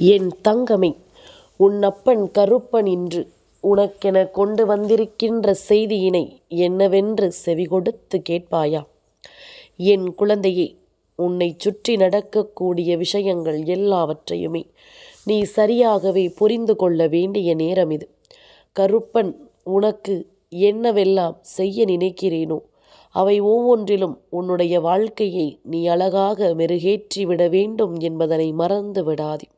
என் தங்கமே உன் அப்பன் கருப்பன் இன்று உனக்கென கொண்டு வந்திருக்கின்ற செய்தியினை என்னவென்று செவிகொடுத்து கேட்பாயா? என் குழந்தையே உன்னை சுற்றி நடக்கக்கூடிய விஷயங்கள் எல்லாவற்றையுமே நீ சரியாகவே புரிந்து கொள்ள வேண்டிய நேரம் இது. கருப்பன் உனக்கு என்னவெல்லாம் செய்ய நினைக்கிறேனோ அவை ஒவ்வொன்றிலும் உன்னுடைய வாழ்க்கையை நீ அழகாக மெருகேற்றி விட வேண்டும் என்பதனை மறந்து விடாதே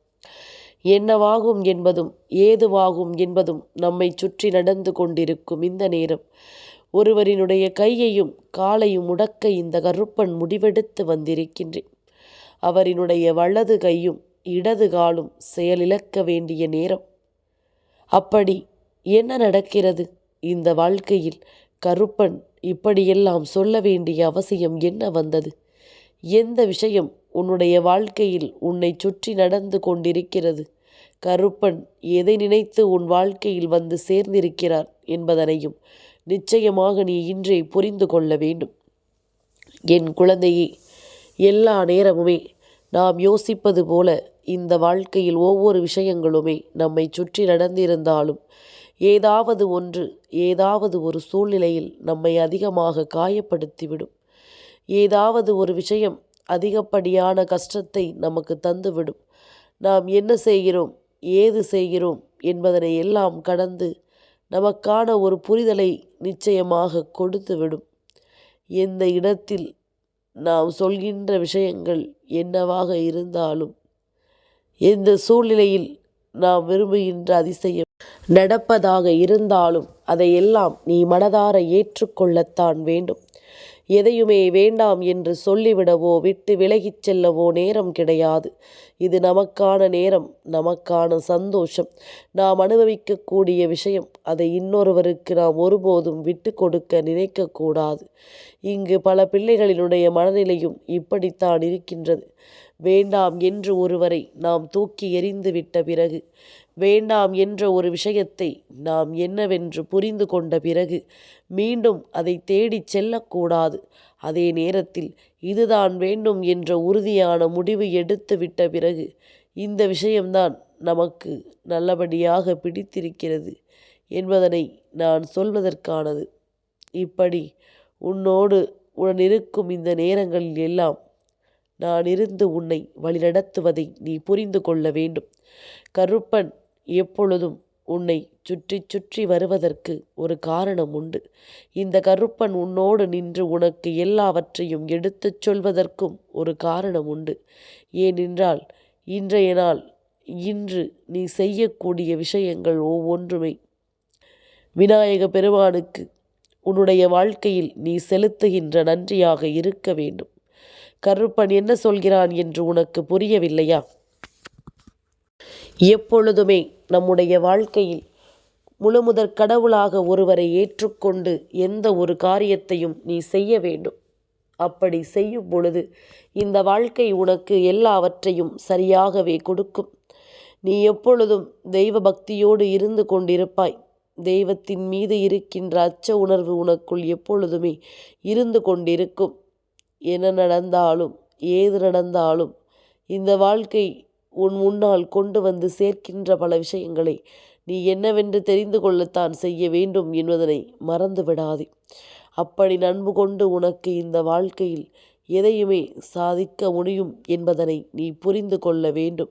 என்னவாகும் என்பதும் ஏதுவாகும் என்பதும் நம்மை சுற்றி நடந்து கொண்டிருக்கும் இந்த நேரம். ஒருவரினுடைய கையையும் காலையும் முடக்க இந்த கருப்பன் முடிவெடுத்து வந்திருக்கின்றேன். அவரினுடைய வலது கையும் இடது காலும் செயலிழக்க வேண்டிய நேரம். அப்படி என்ன நடக்கிறது? இந்த வாழ்க்கையில் கருப்பன் இப்படியெல்லாம் சொல்ல வேண்டிய அவசியம் என்ன வந்தது? எந்த விஷயம் உன்னுடைய வாழ்க்கையில் உன்னை சுற்றி நடந்து கொண்டிருக்கிறது. கருப்பன் எதை நினைத்து உன் வாழ்க்கையில் வந்து சேர்ந்திருக்கிறார் என்பதனையும் நிச்சயமாக நீ இன்றே புரிந்து கொள்ள வேண்டும். என் குழந்தையே எல்லா நேரமுமே நாம் யோசிப்பது போல இந்த வாழ்க்கையில் ஒவ்வொரு விஷயங்களுமே நம்மை சுற்றி நடந்திருந்தாலும் ஏதாவது ஒன்று ஏதாவது ஒரு சூழ்நிலையில் நம்மை அதிகமாக காயப்படுத்திவிடும். ஏதாவது ஒரு விஷயம் அதிகப்படியான கஷ்டத்தை நமக்கு தந்துவிடும். நாம் என்ன செய்கிறோம்? ஏது செய்கிறோம்? என்பதனை எல்லாம் கடந்து நமக்கான ஒரு புரிதலை நிச்சயமாக கொடுத்துவிடும். எந்த இடத்தில் நாம் சொல்கின்ற விஷயங்கள் என்னவாக இருந்தாலும் எந்த சூழ்நிலையில் நாம் விரும்புகின்ற அதிசயம் நடப்பதாக இருந்தாலும் அதையெல்லாம் நீ மனதார ஏற்றுக்கொள்ளத்தான் வேண்டும். எதையுமே வேண்டாம் என்று சொல்லிவிடவோ விட்டு விலகிச் செல்லவோ நேரம் கிடையாது. இது நமக்கான நேரம் நமக்கான சந்தோஷம். நாம் அனுபவிக்கக்கூடிய விஷயம் அதை இன்னொருவருக்கு நாம் ஒருபோதும் விட்டு கொடுக்க நினைக்கக்கூடாது. இங்கு பல பிள்ளைகளினுடைய மனநிலையும் இப்படித்தான் இருக்கின்றது. வேண்டாம் என்று ஒருவரை நாம் தூக்கி எறிந்து விட்ட பிறகு வேண்டாம் என்ற ஒரு விஷயத்தை நாம் என்னவென்று புரிந்து கொண்ட பிறகு மீண்டும் அதை தேடிச் செல்லக்கூடாது. அதே நேரத்தில் இதுதான் வேண்டும் என்ற உறுதியான முடிவு எடுத்து விட்ட பிறகு இந்த விஷயம்தான் நமக்கு நல்லபடியாக பிடித்திருக்கிறது என்பதனை நான் சொல்வதற்கானது. இப்படி உன்னோடு உடனிருக்கும் இந்த நேரங்களில் எல்லாம் நான் இருந்து உன்னை வழிநடத்துவதை நீ புரிந்து கொள்ள வேண்டும். கருப்பன் எப்பொழுதும் உன்னை சுற்றி சுற்றி வருவதற்கு ஒரு காரணம் உண்டு. இந்த கருப்பன் உன்னோடு நின்று உனக்கு எல்லாவற்றையும் எடுத்துச் சொல்வதற்கும் ஒரு காரணம் உண்டு. ஏனென்றால் இன்றைய நாள் இன்று நீ செய்யக்கூடிய விஷயங்கள் ஒவ்வொன்றுமே. விநாயக பெருமானுக்கு உன்னுடைய வாழ்க்கையில் நீ செலுத்துகின்ற நன்றியாக இருக்க வேண்டும். கருப்பன் என்ன சொல்கிறான் என்று உனக்கு புரியவில்லையா? எப்பொழுதுமே நம்முடைய வாழ்க்கையில் முழுமுதற் கடவுளாக ஒருவரை ஏற்றுக்கொண்டு எந்த ஒரு காரியத்தையும் நீ செய்ய வேண்டும். அப்படி செய்யும் பொழுது இந்த வாழ்க்கை உனக்கு எல்லாவற்றையும் சரியாகவே கொடுக்கும். நீ எப்பொழுதும் தெய்வ பக்தியோடு இருந்து கொண்டிருப்பாய். தெய்வத்தின் மீது இருக்கின்ற அச்ச உணர்வு உனக்குள் எப்பொழுதுமே இருந்து கொண்டிருக்கும். என்ன நடந்தாலும் ஏது நடந்தாலும் இந்த வாழ்க்கை உன் முன்னால் கொண்டு வந்து சேர்க்கின்ற பல விஷயங்களை நீ என்னவென்று தெரிந்து கொள்ளத்தான் செய்ய வேண்டும் என்பதனை மறந்து விடாதே அப்படி நண்பு கொண்டு உனக்கு இந்த வாழ்க்கையில் எதையுமே சாதிக்க முடியும் என்பதனை நீ புரிந்து கொள்ள வேண்டும்.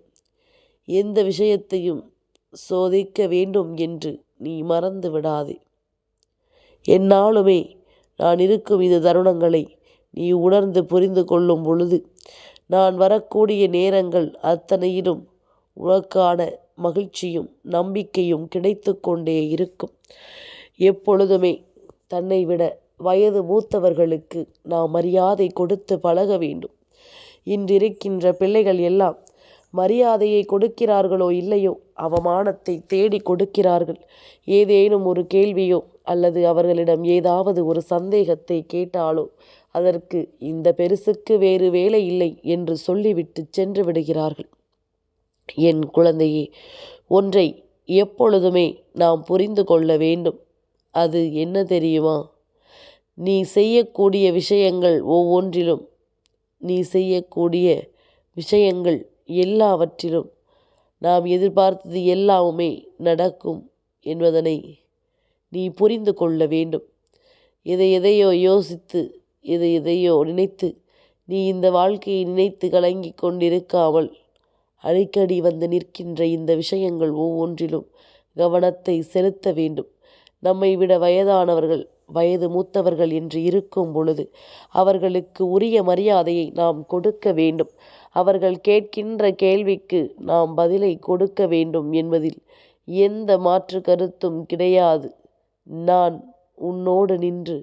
எந்த விஷயத்தையும் சோதிக்க வேண்டும் என்று நீ மறந்து விடாதே என்னாலுமே நான் இருக்கும் இந்த தருணங்களை நீ உணர்ந்து புரிந்து கொள்ளும் பொழுது நான் வரக்கூடிய நேரங்கள் அத்தனையிலும் உனக்கான மகிழ்ச்சியும் நம்பிக்கையும் கிடைத்து கொண்டே இருக்கும். எப்பொழுதுமே தன்னை விட வயது மூத்தவர்களுக்கு நாம் மரியாதை கொடுத்து பழக வேண்டும். இன்றிருக்கின்ற பிள்ளைகள் எல்லாம் மரியாதையை கொடுக்கிறார்களோ இல்லையோ அவமானத்தை தேடி கொடுக்கிறார்கள். ஏதேனும் ஒரு கேள்வியோ அல்லது அவர்களிடம் ஏதாவது ஒரு சந்தேகத்தை கேட்டாலோ அதற்கு இந்த பெருசுக்கு வேறு வேலை இல்லை என்று சொல்லிவிட்டு சென்று விடுகிறார்கள். என் குழந்தையே ஒன்றை எப்பொழுதுமே நாம் புரிந்து கொள்ள வேண்டும். அது என்ன தெரியுமா? நீ செய்யக்கூடிய விஷயங்கள் ஒவ்வொன்றிலும் நீ செய்யக்கூடிய விஷயங்கள் எல்லாவற்றிலும் நாம் எதிர்பார்த்தது எல்லாமுமே நடக்கும் என்பதனை நீ புரிந்து கொள்ள வேண்டும். எதை எதையோ யோசித்து எதை எதையோ நினைத்து நீ இந்த வாழ்க்கையை நினைத்து கலங்கி கொண்டிருக்காமல் அடிக்கடி வந்து நிற்கின்ற இந்த விஷயங்கள் ஒவ்வொன்றிலும் கவனத்தை செலுத்த வேண்டும். நம்மை விட வயதானவர்கள் வயது மூத்தவர்கள் என்று இருக்கும் பொழுது அவர்களுக்கு உரிய மரியாதையை நாம் கொடுக்க வேண்டும். அவர்கள் கேட்கின்ற கேள்விக்கு நாம் பதிலை கொடுக்க வேண்டும் என்பதில் எந்த மாற்று கருத்தும் கிடையாது. நான் உன்னோடு நின்று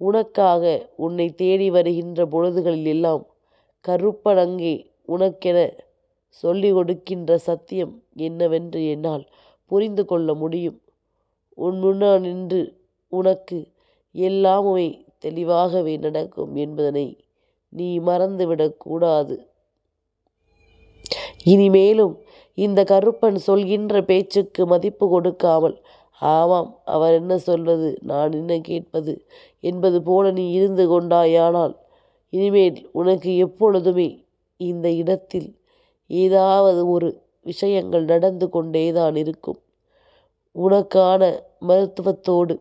உனக்காக உன்னை தேடி வருகின்ற பொழுதுகளில் எல்லாம் கருப்பனங்கே உனக்கென சொல்லிக் கொடுக்கின்ற சத்தியம் என்னவென்று என்னால் புரிந்து கொள்ள முடியும். உன் முன்னால் நின்று உனக்கு எல்லாமுமே தெளிவாகவே நடக்கும் என்பதனை நீ மறந்துவிடக்கூடாது இனிமேலும் இந்த கருப்பன் சொல்கின்ற பேச்சுக்கு மதிப்பு கொடுக்காமல் ஆமாம் அவர் என்ன சொல்வது? நான் என்ன கேட்பது? என்பது போல நீ இருந்து கொண்டாயானால் இனிமேல் உனக்கு எப்பொழுதுமே இந்த இடத்தில் ஏதாவது ஒரு விஷயங்கள் நடந்து கொண்டேதான் இருக்கும். உனக்கான மருத்துவத்தோடு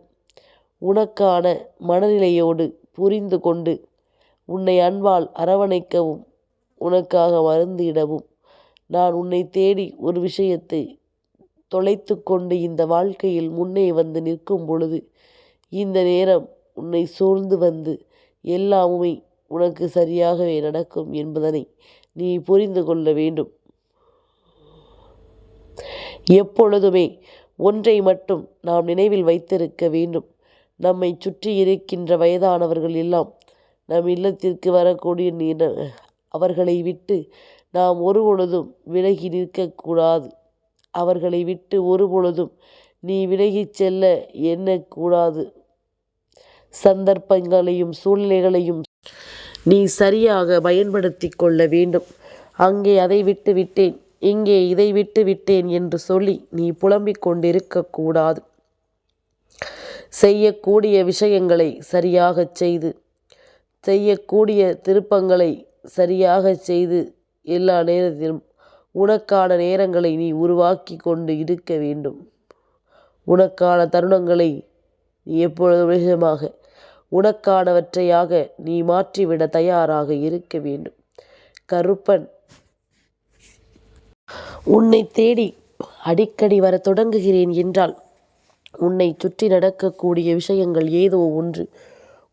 உனக்கான மனநிலையோடு புரிந்து கொண்டு உன்னை அன்பால் அரவணைக்கவும் உனக்காக மருந்திடவும் நான் உன்னை தேடி ஒரு விஷயத்தை தொலைத்து கொண்டு இந்த வாழ்க்கையில் முன்னே வந்து நிற்கும் பொழுது இந்த நேரம் உன்னை சூழ்ந்து வந்து எல்லாமுமே உனக்கு சரியாகவே நடக்கும் என்பதனை நீ புரிந்து கொள்ள வேண்டும். எப்பொழுதுமே ஒன்றை மட்டும் நாம் நினைவில் வைத்திருக்க வேண்டும். நம்மை சுற்றி இருக்கின்ற வயதானவர்கள் எல்லாம் நம் இல்லத்திற்கு வரக்கூடிய அவர்களை விட்டு நாம் ஒரு பொழுதும் விலகி நிற்கக்கூடாது. அவர்களை விட்டு ஒரு பொழுதும் நீ விலகிச் செல்ல எண்ணக்கூடாது. சந்தர்ப்பங்களையும் சூழ்நிலைகளையும் நீ சரியாக பயன்படுத்தி கொள்ள வேண்டும். அங்கே அதை விட்டு விட்டேன் இங்கே இதை விட்டு விட்டேன் என்று சொல்லி நீ புலம்பிக் கொண்டிருக்கக்கூடாது. செய்யக்கூடிய விஷயங்களை சரியாகச் செய்து செய்யக்கூடிய திருப்பங்களை சரியாகச் செய்து எல்லா நேரத்திலும் உனக்கான நேரங்களை நீ உருவாக்கி கொண்டு இருக்க வேண்டும். உனக்கான தருணங்களை நீ எப்பொழுதும் நிஜமாக உனக்கானவற்றையாக நீ மாற்றிவிட தயாராக இருக்க வேண்டும். கருப்பன் உன்னை தேடி அடிக்கடி வர தொடங்குகிறேன் என்றால் உன்னை சுற்றி நடக்கக்கூடிய விஷயங்கள் ஏதோ ஒன்று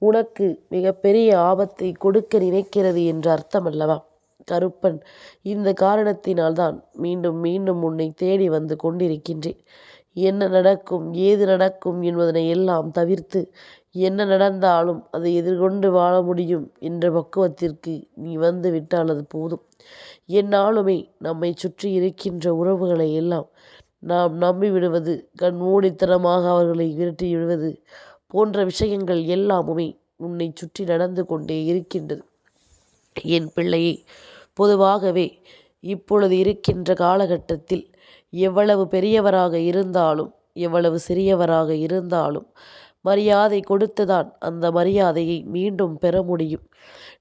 உனக்கு மிகப்பெரிய ஆபத்தை கொடுக்க நினைக்கிறது என்று அர்த்தம் அல்லவா கருப்பன். இந்த காரணத்தினால்தான் மீண்டும் மீண்டும் உன்னை தேடி வந்து கொண்டிருக்கின்றேன். என்ன நடக்கும் ஏது நடக்கும் என்பதனை எல்லாம் தவிர்த்து என்ன நடந்தாலும் அதை எதிர்கொண்டு வாழ முடியும் என்ற பக்குவத்திற்கு நீ வந்து விட்டால் அது போதும் என்னாலுமே நம்மை சுற்றி இருக்கின்ற உறவுகளை எல்லாம் நாம் நம்பிவிடுவது கண்மூடித்தனமாக அவர்களை விரட்டி விடுவது போன்ற விஷயங்கள் எல்லாமுமே உன்னை சுற்றி நடந்து கொண்டே இருக்கின்றது. என் பிள்ளையை பொதுவாகவே இப்பொழுது இருக்கின்ற காலகட்டத்தில் எவ்வளவு பெரியவராக இருந்தாலும் எவ்வளவு சிறியவராக இருந்தாலும் மரியாதை கொடுத்துதான் அந்த மரியாதையை மீண்டும் பெற முடியும்.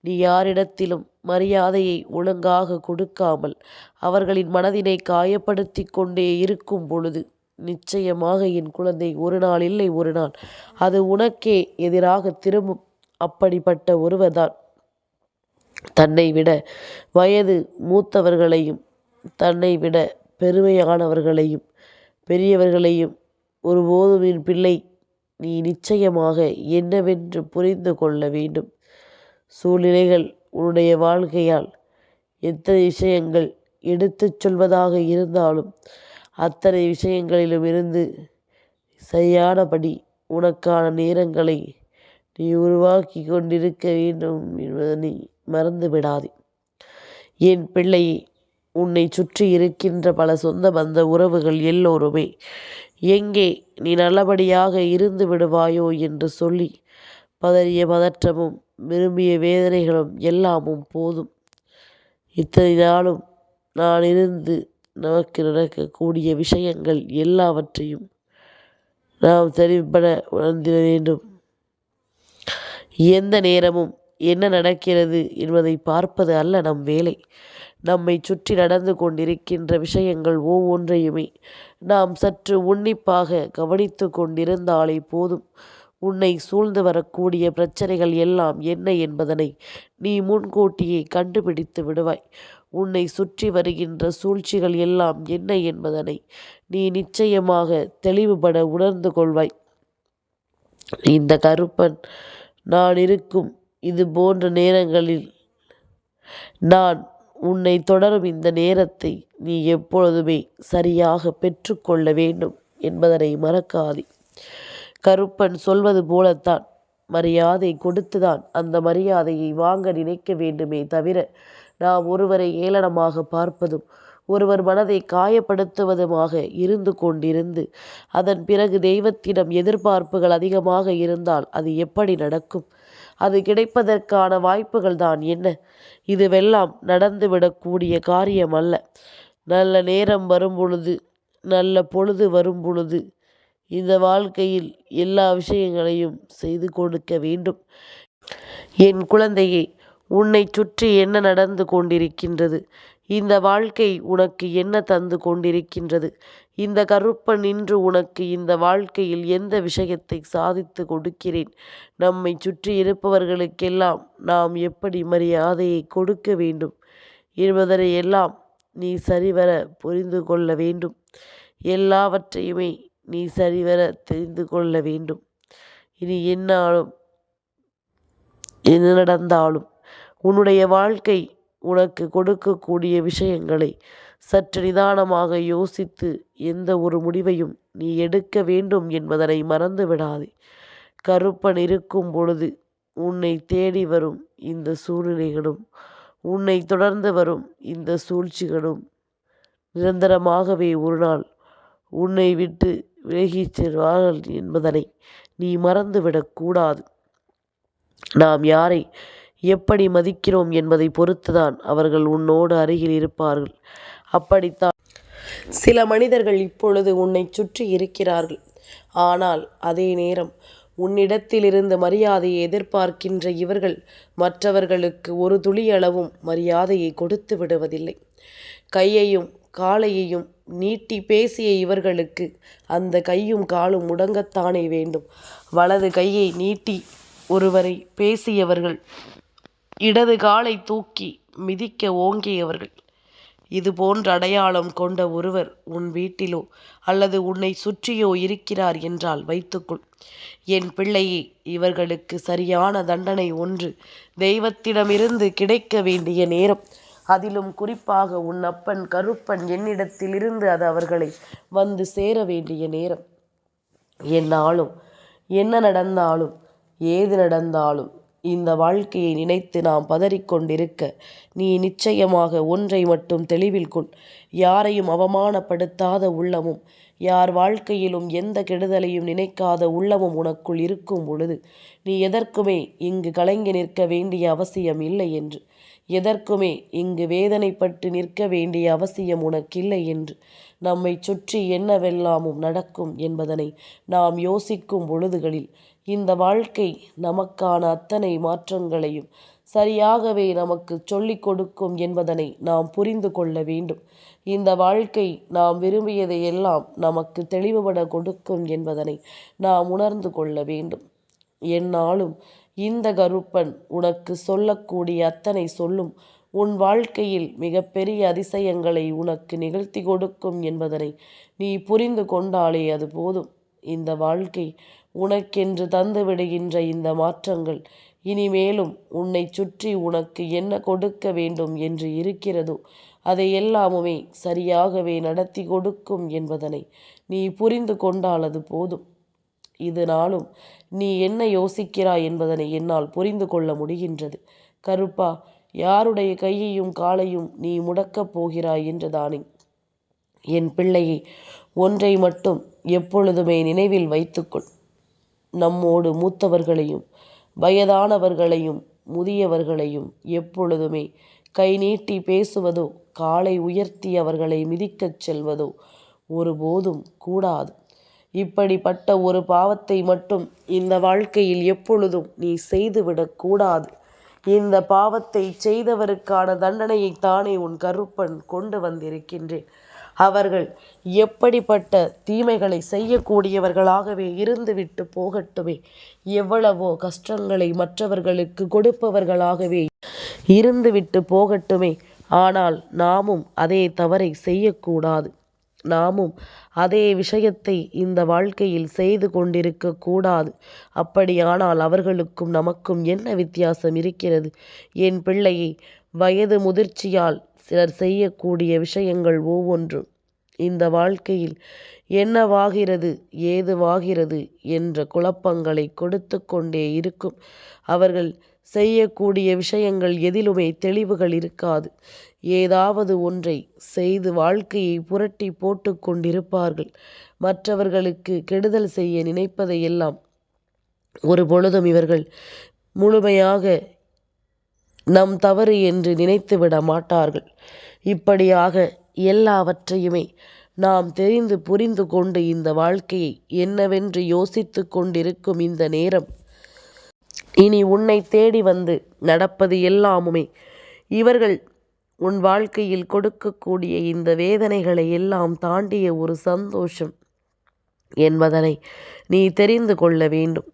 நீ யாரிடத்திலும் மரியாதையை ஒழுங்காக கொடுக்காமல் அவர்களின் மனதினை காயப்படுத்தி கொண்டே இருக்கும் பொழுது நிச்சயமாக என் குழந்தை ஒரு நாள் இல்லை ஒரு நாள். அது உனக்கே எதிராக திரும்பும். அப்படிப்பட்ட ஒருவர்தான் தன்னை விட வயது மூத்தவர்களையும் தன்னை விட பெருமையானவர்களையும் பெரியவர்களையும் ஒருபோதும் என் பிள்ளை நீ நிச்சயமாக என்னவென்று புரிந்து கொள்ள வேண்டும். சூழ்நிலைகள் உன்னுடைய வாழ்க்கையால் எத்தனை விஷயங்கள் எடுத்துச் சொல்வதாக இருந்தாலும் அத்தனை விஷயங்களிலும் இருந்து சரியானபடி உனக்கான நேரங்களை நீ உருவாக்கி கொண்டிருக்க வேண்டும் என்பதனை மறந்து விடாதே என் பிள்ளையை உன்னை சுற்றி இருக்கின்ற பல சொந்த பந்த உறவுகள் எல்லோருமே எங்கே நீ நல்லபடியாக இருந்து விடுவாயோ என்று சொல்லி பதறிய பதற்றமும் விரும்பிய வேதனைகளும் எல்லாமும் போதும். இத்தனை நாளும் நான் இருந்து நமக்கு நடக்கக்கூடிய விஷயங்கள் எல்லாவற்றையும் நாம் தெளிவுபட உணர்ந்திட வேண்டும். எந்த நேரமும் என்ன நடக்கிறது என்பதை பார்ப்பது அல்ல நம் வேலை. நம்மை சுற்றி நடந்து கொண்டிருக்கின்ற விஷயங்கள் ஒவ்வொன்றையுமே நாம் சற்று உன்னிப்பாக கவனித்து கொண்டிருந்தாலே போதும். உன்னை சூழ்ந்து வரக்கூடிய பிரச்சனைகள் எல்லாம் என்ன என்பதனை நீ முன்கூட்டியே கண்டுபிடித்து விடுவாய். உன்னை சுற்றி வருகின்ற சூழ்ச்சிகள் எல்லாம் என்ன என்பதனை நீ நிச்சயமாக தெளிவுபட உணர்ந்து கொள்வாய். இந்த கருப்பன் நான் இருக்கும் இது போன்ற நேரங்களில் நான் உன்னை தொடரும் இந்த நேரத்தை நீ எப்பொழுதுமே சரியாக பெற்றுக்கொள்ள வேண்டும் என்பதனை மறக்காதே. கருப்பன் சொல்வது போலத்தான். மரியாதை கொடுத்துதான் அந்த மரியாதையை வாங்க நினைக்க வேண்டுமே தவிர நாம் ஒருவரை ஏளனமாக பார்ப்பதும் ஒருவர் மனதை காயப்படுத்துவதுமாக இருந்து கொண்டிருந்து அதன் பிறகு தெய்வத்திடம் எதிர்பார்ப்புகள் அதிகமாக இருந்தால் அது எப்படி நடக்கும்? அது கிடைப்பதற்கான வாய்ப்புகள் தான் என்ன? இதுவெல்லாம் நடந்துவிடக்கூடிய காரியம் அல்ல. நல்ல நேரம் வரும் பொழுது நல்ல பொழுது வரும் பொழுது இந்த வாழ்க்கையில் எல்லா விஷயங்களையும் செய்து கொடுக்க வேண்டும். என் குழந்தையே உன்னை சுற்றி என்ன நடந்து கொண்டிருக்கின்றது? இந்த வாழ்க்கை உனக்கு என்ன தந்து கொண்டிருக்கின்றது? இந்த கருப்பன் நின்று உனக்கு இந்த வாழ்க்கையில் எந்த விஷயத்தை சாதித்து கொடுக்கிறேன்? நம்மை சுற்றி இருப்பவர்களுக்கெல்லாம் நாம் எப்படி மரியாதையை கொடுக்க வேண்டும்? என்பதனை எல்லாம் நீ சரிவர புரிந்து கொள்ள வேண்டும். எல்லாவற்றையுமே நீ சரிவர தெரிந்து கொள்ள வேண்டும். இனி என்னாலும் என்ன நடந்தாலும் உன்னுடைய வாழ்க்கை உனக்கு கொடுக்கக்கூடிய விஷயங்களை சற்று நிதானமாக யோசித்து எந்த ஒரு முடிவையும் நீ எடுக்க வேண்டும் என்பதனை மறந்து விடாதே கருப்பன் இருக்கும் பொழுது உன்னை தேடி வரும் இந்த சூழ்நிலைகளும் உன்னை தொடர்ந்து வரும் இந்த சூழ்ச்சிகளும் நிரந்தரமாகவே ஒரு நாள் உன்னை விட்டு விலகிச் செல்வார்கள் என்பதனை நீ மறந்துவிடக்கூடாது நாம் யாரை எப்படி மதிக்கிறோம் என்பதை பொறுத்துதான் அவர்கள் உன்னோடு அருகில் இருப்பார்கள். அப்படித்தான் சில மனிதர்கள் இப்பொழுது உன்னை சுற்றி இருக்கிறார்கள். ஆனால் அதே நேரம் உன்னிடத்திலிருந்து மரியாதையை எதிர்பார்க்கின்ற இவர்கள் மற்றவர்களுக்கு ஒரு துளியளவும் மரியாதையை கொடுத்து விடுவதில்லை. கையையும் காலையையும் நீட்டி பேசிய இவர்களுக்கு அந்த கையும் காலும் முடங்கத்தானே வேண்டும். வலது கையை நீட்டி ஒருவரை பேசியவர்கள் இடது காலை தூக்கி மிதிக்க ஓங்கியவர்கள். இது போன்ற அடையாளம் கொண்ட ஒருவர் உன் வீட்டிலோ அல்லது உன்னை சுற்றியோ இருக்கிறார் என்றால் வைத்துக்கொள். என் பிள்ளையே இவர்களுக்கு சரியான தண்டனை ஒன்று தெய்வத்திடமிருந்து கிடைக்க வேண்டிய நேரம். அதிலும் குறிப்பாக உன் அப்பன் கருப்பன் என்னிடத்திலிருந்து அது அவர்களை வந்து சேர வேண்டிய நேரம். என்னாலும் என்ன நடந்தாலும் ஏது நடந்தாலும் இந்த வாழ்க்கையை நினைத்து நாம் பதறிக்கொண்டிருக்க நீ நிச்சயமாக ஒன்றை மட்டும் தெளிவில் கொள் யாரையும் அவமானப்படுத்தாத உள்ளமும் யார் வாழ்க்கையிலும் எந்த கெடுதலையும் நினைக்காத உள்ளமும் உனக்குள் இருக்கும் பொழுது நீ எதற்குமே இங்கு கலங்கி நிற்க வேண்டிய அவசியம் இல்லை என்று. எதற்குமே இங்கு வேதனைப்பட்டு நிற்க வேண்டிய அவசியம் உனக்கில்லை என்று. நம்மை சுற்றி என்னவெல்லாமும் நடக்கும் என்பதனை நாம் யோசிக்கும் பொழுதுகளில் இந்த வாழ்க்கை நமக்கான அத்தனை மாற்றங்களையும் சரியாகவே நமக்கு சொல்லிக் கொடுக்கும் என்பதனை நாம் புரிந்து கொள்ள வேண்டும். இந்த வாழ்க்கை நாம் விரும்பியதை எல்லாம் நமக்கு தெளிவுபட கொடுக்கும் என்பதனை நாம் உணர்ந்து கொள்ள வேண்டும். என்னாலும் இந்த கருப்பன் உனக்கு சொல்லக்கூடிய அத்தனை சொல்லும் உன் வாழ்க்கையில் மிகப்பெரிய அதிசயங்களை உனக்கு நிகழ்த்தி கொடுக்கும் என்பதனை நீ புரிந்து கொண்டாலே அது போதும். இந்த வாழ்க்கை உனக்கென்று தந்து விடுகின்ற இந்த மாற்றங்கள் இனிமேலும் உன்னை சுற்றி உனக்கு என்ன கொடுக்க வேண்டும் என்று இருக்கிறதோ அதை எல்லாமுமே சரியாகவே நடத்தி கொடுக்கும் என்பதனை நீ புரிந்து கொண்டால் அது போதும். இதனாலும் நீ என்ன யோசிக்கிறாய் என்பதனை என்னால் புரிந்து கொள்ள முடிகின்றது. கருப்பா யாருடைய கையையும் காலையும் நீ முடக்கப் போகிறாய் என்றுதானே? என் பிள்ளையை ஒன்றை மட்டும் எப்பொழுதுமே நினைவில் வைத்துக்கொள். நம்மோடு மூத்தவர்களையும் வயதானவர்களையும் முதியவர்களையும் எப்பொழுதுமே கை நீட்டி பேசுவதோ காலை உயர்த்தி அவர்களை மிதிக்கச் செல்வதோ ஒருபோதும் கூடாது. இப்படிப்பட்ட ஒரு பாவத்தை மட்டும் இந்த வாழ்க்கையில் எப்பொழுதும் நீ செய்துவிடக்கூடாது இந்த பாவத்தை செய்தவருக்கான தண்டனையை தானே உன் கருப்பன் கொண்டு வந்திருக்கின்றேன். அவர்கள் எப்படிப்பட்ட தீமைகளை செய்யக்கூடியவர்களாகவே இருந்துவிட்டு போகட்டுமே. எவ்வளவோ கஷ்டங்களை மற்றவர்களுக்கு கொடுப்பவர்களாகவே இருந்துவிட்டு போகட்டுமே. ஆனால் நாமும் அதே தவறை செய்யக்கூடாது. நாமும் அதே விஷயத்தை இந்த வாழ்க்கையில் செய்து கொண்டிருக்க கூடாது. அப்படியானால் அவர்களுக்கும் நமக்கும் என்ன வித்தியாசம் இருக்கிறது? என் பிள்ளையை வயது முதிர்ச்சியால் சிலர் செய்யக்கூடிய விஷயங்கள் ஒவ்வொன்றும். இந்த வாழ்க்கையில் என்னவாகிறது ஏதுவாகிறது என்ற குழப்பங்களை கொடுத்து கொண்டே இருக்கும். அவர்கள் செய்யக்கூடிய விஷயங்கள் எதிலுமே தெளிவுகள் இருக்காது. ஏதாவது ஒன்றை செய்து வாழ்க்கையை புரட்டி போட்டு கொண்டிருப்பார்கள். மற்றவர்களுக்கு கெடுதல் செய்ய நினைப்பதையெல்லாம் ஒரு பொழுதும் இவர்கள் முழுமையாக நம் தவறு என்று நினைத்துவிட மாட்டார்கள். இப்படியாக எல்லாவற்றையுமே நாம் தெரிந்து புரிந்து கொண்டு இந்த வாழ்க்கையை என்னவென்று யோசித்து கொண்டிருக்கும் இந்த நேரம். இனி உன்னை தேடி வந்து நடப்பது எல்லாமுமே இவர்கள் உன் வாழ்க்கையில் கொடுக்கக்கூடிய இந்த வேதனைகளை எல்லாம் தாண்டிய ஒரு சந்தோஷம் என்பதனை நீ தெரிந்து கொள்ள வேண்டும்.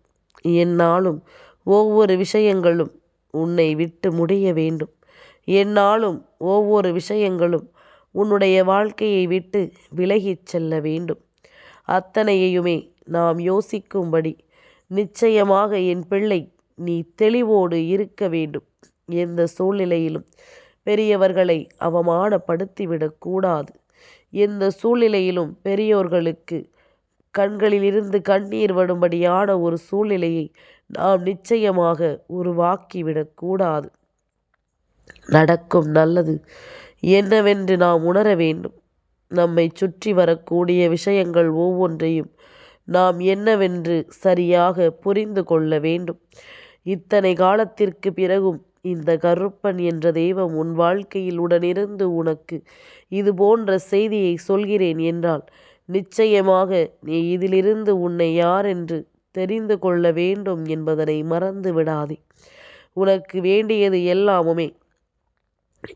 என்னாலும் ஒவ்வொரு விஷயங்களும் உன்னை விட்டு முடிய வேண்டும். என்னாலும் ஒவ்வொரு விஷயங்களும் உன்னுடைய வாழ்க்கையை விட்டு விலகிச் செல்ல வேண்டும். அத்தனையுமே நாம் யோசிக்கும்படி நிச்சயமாக என் பிள்ளை நீ தெளிவோடு இருக்க வேண்டும். எந்த சூழ்நிலையிலும் பெரியவர்களை அவமானப்படுத்திவிடக் கூடாது. எந்த சூழ்நிலையிலும் பெரியோர்களுக்கு கண்களிலிருந்து கண்ணீர் வரும்படியான ஒரு சூழ்நிலையை நாம் நிச்சயமாக உருவாக்கிவிடக்கூடாது நடக்கும் நல்லது என்னவென்று நாம் உணர வேண்டும். நம்மை சுற்றி வரக்கூடிய விஷயங்கள் ஒவ்வொன்றையும் நாம் என்னவென்று சரியாக புரிந்து கொள்ள வேண்டும். இத்தனை காலத்திற்கு பிறகும் இந்த கருப்பன் என்ற தெய்வம் உன் வாழ்க்கையில் உடனிருந்து உனக்கு இது போன்ற செய்தியை சொல்கிறேன் என்றால் நிச்சயமாக நீ இதிலிருந்து உன்னை யார் என்று தெரிந்து கொள்ள வேண்டும் என்பதனை மறந்து விடாதே. உனக்கு வேண்டியது எல்லாமுமே.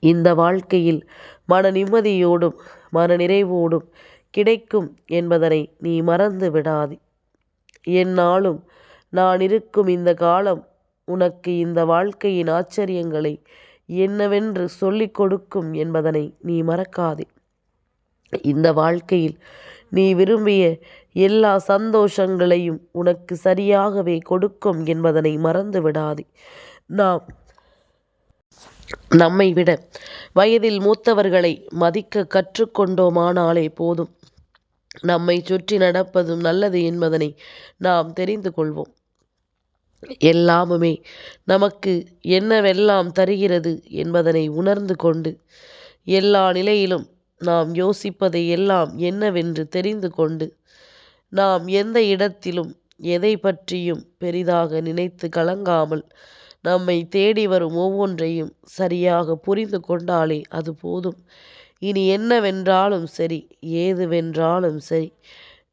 இந்த வாழ்க்கையில் மன நிம்மதியோடும் மன நிறைவோடும் கிடைக்கும் என்பதனை நீ மறந்து விடாதே. என்னாலும் நான் இருக்கும் இந்த காலம் உனக்கு இந்த வாழ்க்கையின் ஆச்சரியங்களை என்னவென்று சொல்லிக் கொடுக்கும் என்பதனை நீ மறக்காதே. இந்த வாழ்க்கையில் நீ விரும்பிய எல்லா சந்தோஷங்களையும் உனக்கு சரியாகவே கொடுக்கும் என்பதனை மறந்து விடாதே நாம் நம்மை விட வயதில் மூத்தவர்களை மதிக்க கற்றுக்கொண்டோமானாலே போதும். நம்மை சுற்றி நடப்பதும் நல்லது என்பதனை நாம் தெரிந்து கொள்வோம். எல்லாமுமே நமக்கு என்னவெல்லாம் தருகிறது என்பதனை உணர்ந்து கொண்டு எல்லா நிலையிலும் நாம் யோசிப்பதை எல்லாம் என்னவென்று தெரிந்து கொண்டு நாம் எந்த இடத்திலும் எதை பற்றியும் பெரிதாக நினைத்து கலங்காமல் நம்மை தேடி வரும் ஒவ்வொன்றையும் சரியாக புரிந்து கொண்டாலே அது போதும். இனி என்னவென்றாலும் சரி ஏதுவென்றாலும் சரி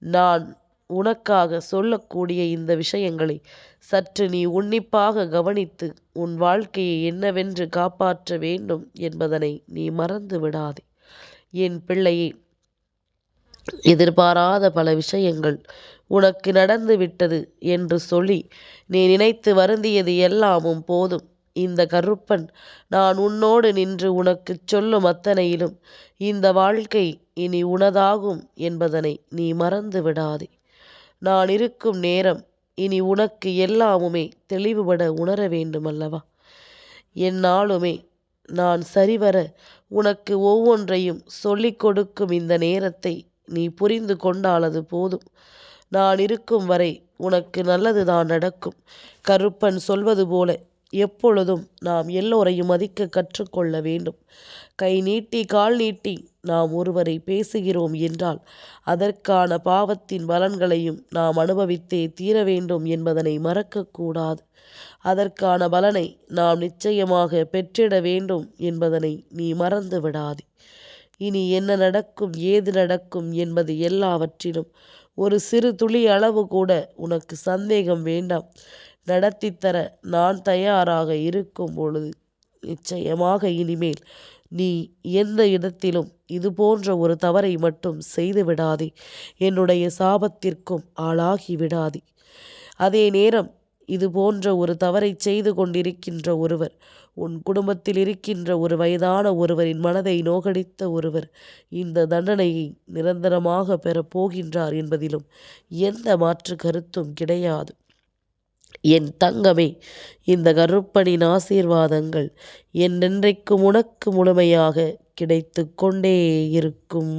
நான் உனக்காக சொல்லக்கூடிய இந்த விஷயங்களை சற்று நீ உன்னிப்பாக கவனித்து உன் வாழ்க்கையை என்னவென்று காப்பாற்ற வேண்டும் என்பதனை நீ மறந்து விடாதே என் பிள்ளையே எதிர்பாராத பல விஷயங்கள் உனக்கு நடந்து விட்டது என்று சொல்லி நீ நினைத்து வருந்தியது எல்லாமும் போதும். இந்த கருப்பன் நான் உன்னோடு நின்று உனக்குச் சொல்லும் அத்தனையிலும் இந்த வாழ்க்கை இனி உனதாகும் என்பதனை நீ மறந்து விடாதே. நான் இருக்கும் நேரம் இனி உனக்கு எல்லாமுமே தெளிவுபட உணர வேண்டுமல்லவா? என்னாலுமே நான் சரிவர உனக்கு ஒவ்வொன்றையும் சொல்லிக் கொடுக்கும் இந்த நேரத்தை நீ புரிந்து கொண்டாலது போதும். நான் இருக்கும் வரை உனக்கு நல்லதுதான் நடக்கும். கருப்பன் சொல்வது போல எப்பொழுதும் நாம் எல்லோரையும் மதிக்க கற்றுக்கொள்ள வேண்டும். கை நீட்டி கால் நீட்டி நாம் ஒருவரை பேசுகிறோம் என்றால் அதற்கான பாவத்தின் பலன்களையும் நாம் அனுபவித்தே தீர வேண்டும் என்பதனை மறக்கக்கூடாது அதற்கான பலனை நாம் நிச்சயமாக பெற்றிட வேண்டும் என்பதனை நீ மறந்து விடாதே இனி என்ன நடக்கும் ஏது நடக்கும் என்பது எல்லாவற்றிலும் ஒரு சிறு துளி அளவு கூட உனக்கு சந்தேகம் வேண்டாம். நடத்தித்தர நான் தயாராக இருக்கும் பொழுது நிச்சயமாக இனிமேல் நீ எந்த இடத்திலும் இது போன்ற ஒரு தவறை மட்டும் செய்து விடாதே. என்னுடைய சாபத்திற்கும் ஆளாகி விடாதே. அதே நேரம் இது போன்ற ஒரு தவறை செய்து கொண்டிருக்கின்ற ஒருவர் உன் குடும்பத்தில் இருக்கின்ற ஒரு வயதான ஒருவரின் மனதை நோகடித்த ஒருவர் இந்த தண்டனையை நிரந்தரமாக பெறப் போகின்றார் என்பதிலும் எந்த மாற்று கருத்தும் கிடையாது. என் தங்கமே இந்த கருப்பனின் ஆசீர்வாதங்கள் என்னென்றைக்கும் உனக்கு முழுமையாக கிடைத்து கொண்டே இருக்கும்.